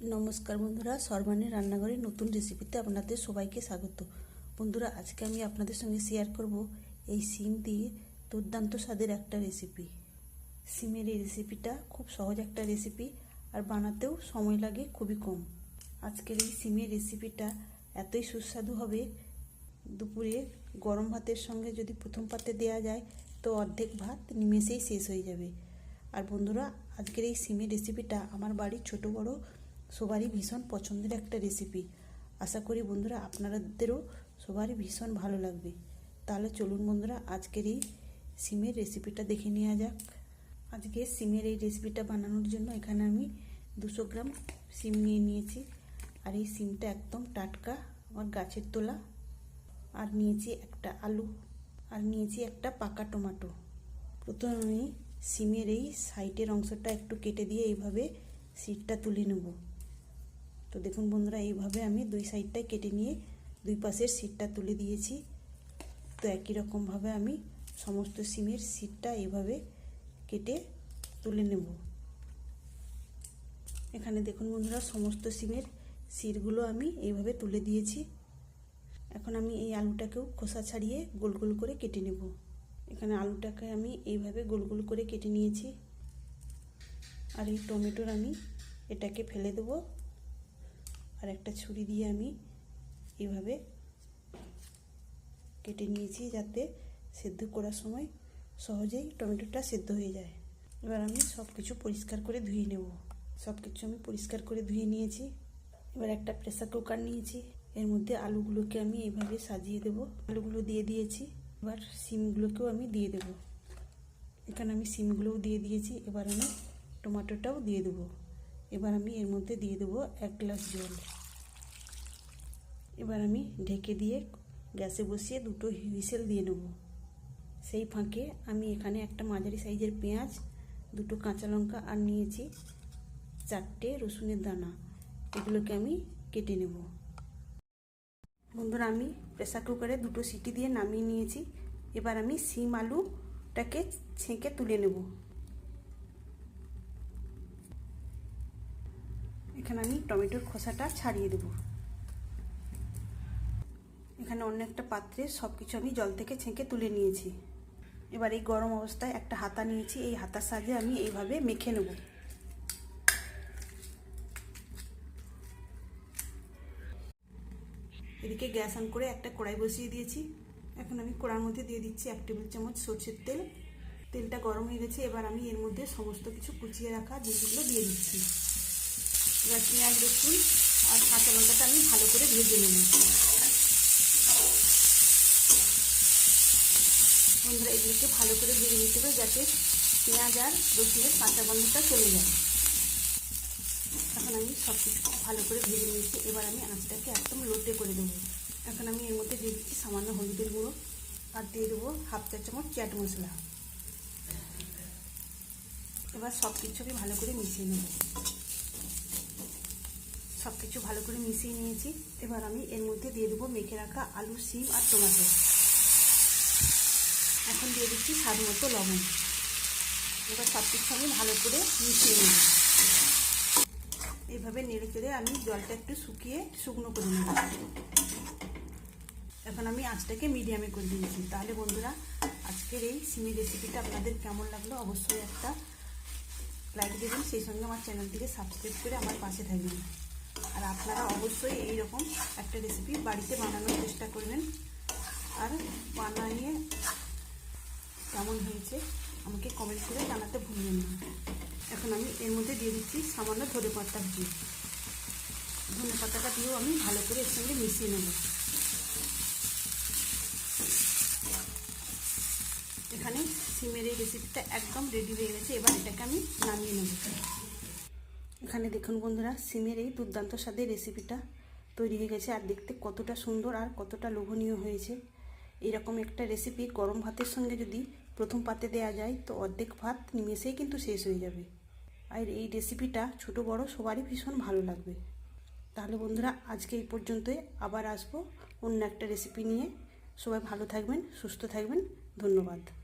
নমস্কার বন্ধুরা সর্বাণীর রান্নাঘরে নতুন রেসিপিতে আপনাদের সবাইকে স্বাগত। বন্ধুরা, আজকে আমি আপনাদের সঙ্গে শেয়ার করব এই সিম দিয়ে দুর্দান্ত স্বাদের একটা রেসিপি সিমের এই রেসিপিটা খুব সহজ একটা রেসিপি আর বানাতেও সময় লাগে খুবই কম। আজকের এই সিমের রেসিপিটা এতই সুস্বাদু হবে, দুপুরে গরম ভাতের সঙ্গে যদি প্রথম পাতে দেওয়া যায়, তো অর্ধেক ভাত নিমেষেই শেষ হয়ে যাবে। আর বন্ধুরা, আজকের এই সিমের রেসিপিটা আমার বাড়ির ছোট বড় সবারই ভীষণ পছন্দের একটা রেসিপি আশা করি বন্ধুরা আপনাদেরও সবারই ভীষণ ভালো লাগবে। তাহলে চলুন বন্ধুরা, আজকের এই সিমের রেসিপিটা দেখে নেওয়া যাক। আজকে সিমের এই রেসিপিটা বানানোর জন্য এখানে আমি দুশো গ্রাম সিম নিয়ে নিয়েছি। আর এই সিমটা একদম টাটকা আমার গাছের তোলা। আর নিয়েছি একটা আলু। আর নিয়েছি একটা পাকা টমাটো। প্রথমে আমি সিমের এই সাইডের অংশটা একটু কেটে দিয়ে এইভাবে সিটটা তুলে নেব। তো দেখুন বন্ধুরা, এইভাবে আমি দুই সাইডটাই কেটে নিয়ে দুই পাশের সিটটা তুলে দিয়েছি। তো একই রকমভাবে আমি সমস্ত সিমের সিটটা এইভাবে কেটে তুলে নেব। এখানে দেখুন বন্ধুরা, সমস্ত সিমের সিটগুলো আমি এইভাবে তুলে দিয়েছি। এখন আমি এই আলুটাকেও খোসা ছাড়িয়ে গোল গোল করে কেটে নেব। এখানে আলুটাকে আমি এইভাবে গোল গোল করে কেটে নিয়েছি। আর এই টমেটোর আমি এটাকে ফেলে দেবো। আর একটা ছুরি দিয়ে আমি এভাবে কেটে নিয়েছি যাতে সেদ্ধ করার সময় সহজেই টমেটোটা সেদ্ধ হয়ে যায়। এবার আমি সব কিছু পরিষ্কার করে ধুয়ে নেব। সব কিছু আমি পরিষ্কার করে ধুয়ে নিয়েছি। এবার একটা প্রেসার কুকার নিয়েছি। এর মধ্যে আলুগুলোকে আমি এইভাবে সাজিয়ে দেব। আলুগুলো দিয়ে দিয়েছি। এবার সিমগুলোকেও আমি দিয়ে দেব। এখানে আমি সিমগুলোও দিয়ে দিয়েছি। এবার আমি টমেটোটাও দিয়ে দেবো। এবার আমি এর মধ্যে দিয়ে দেবো এক গ্লাস জল। এবার আমি ঢেকে দিয়ে গ্যাসে বসিয়ে দুটো হুইসেল দিয়ে নেব। সেই ফাঁকে আমি এখানে একটা মাঝারি সাইজের পেঁয়াজ, দুটো কাঁচা লঙ্কা আর নিয়েছি চারটে রসুনের দানা। এগুলোকে আমি কেটে নেব। বন্ধুরা, আমি প্রেসার কুকারে দুটো সিটি দিয়ে নামিয়ে নিয়েছি। এবার আমি সিম আলুটাকে ছেঁকে তুলে নেব। এখানে আমি টমেটোর খোসাটা ছাড়িয়ে দেব। এখানে অন্য একটা পাত্রে সব কিছু আমি জল থেকে ছেঁকে তুলে নিয়েছি। এবার এই গরম অবস্থায় একটা হাতা নিয়েছি, এই হাতার সাহায্যে আমি এইভাবে মেখে নেব। এদিকে গ্যাস অন করে একটা কড়াই বসিয়ে দিয়েছি। এখন আমি কড়ার মধ্যে দিয়ে দিচ্ছি এক টেবিল চামচ সর্ষের তেল। তেলটা গরম হয়ে গেছে, এবার আমি এর মধ্যে সমস্ত কিছু কুচিয়ে রাখা জিনিসগুলো দিয়ে দিচ্ছি। এবার পেঁয়াজ, রসুন আর কাঁচা লঙ্কাটা আমি ভালো করে ভেজে নেব। বন্ধুরা, এগুলোকে ভালো করে ভেজে নিতে হবে যাতে পেঁয়াজ আর রসুনের কাঁচা গন্ধটা চলে যায়। এখন আমি সব কিছু ভালো করে ভেজে নিয়েছি। এবার আমি আঁচটাকে একদম লোটে করে দেবো। এখন আমি এর মধ্যে দিয়ে দিচ্ছি সামান্য হলুদের গুঁড়ো আর দিয়ে দেবো হাফ চা চামচ চ্যাট মশলা। এবার সব কিছু আমি ভালো করে মিশিয়ে নেব। সব কিছু ভালো করে মিশিয়ে নিয়েছি। এবার আমি এর মধ্যে দিয়ে দেবো মেখে রাখা আলু সিম আর টমেটো। এখন দিয়ে দিচ্ছি স্বাদ মতো লবণ। এবার সব কিছু আমি ভালো করে মিশিয়ে নেব। এইভাবে নেড়ে চেড়ে আমি জলটা একটু শুকিয়ে শুকনো করে নেব। এখন আমি আঁচটাকে মিডিয়ামে করে দিয়েছি। তাহলে বন্ধুরা, আজকের এই সিমি রেসিপিটা আপনাদের কেমন লাগল অবশ্যই একটা লাইক দেবেন। সেই সঙ্গে আমার চ্যানেলটিকে সাবস্ক্রাইব করে আমার পাশে থাকবেন। আর আপনারা অবশ্যই এই রকম একটা রেসিপি বাড়িতে বানানোর চেষ্টা করবেন। আর বানিয়ে কেমন হয়েছে আমাকে কমেন্ট করে জানাতে ভুলবেন না। এখন আমি এর মধ্যে দিয়ে দিচ্ছি সামান্য ধনে পাতা দিয়ে। ধনে পাতাটা দিয়েও আমি ভালো করে এর সঙ্গে মিশিয়ে নেব। এখানে সিমের এই রেসিপিটা একদম রেডি হয়ে গেছে। এবার এটাকে আমি নামিয়ে এখানে দেখুন বন্ধুরা, সিমের এই দুর্দান্ত স্বাদের রেসিপিটা তৈরি হয়ে গেছে। আর দেখতে কতটা সুন্দর আর কতটা লোভনীয় হয়েছে। এরকম একটা রেসিপি গরম ভাতের সঙ্গে যদি প্রথম পাতে দেওয়া যায়, তো অর্ধেক ভাত নিমেষেই কিন্তু শেষ হয়ে যাবে। আর এই রেসিপিটা ছোট, বড় সবারই ভীষণ ভালো লাগবে। তাহলে বন্ধুরা, আজকে এই পর্যন্তই। আবার আসব অন্য একটা রেসিপি নিয়ে। সবাই ভালো থাকবেন, সুস্থ থাকবেন। ধন্যবাদ।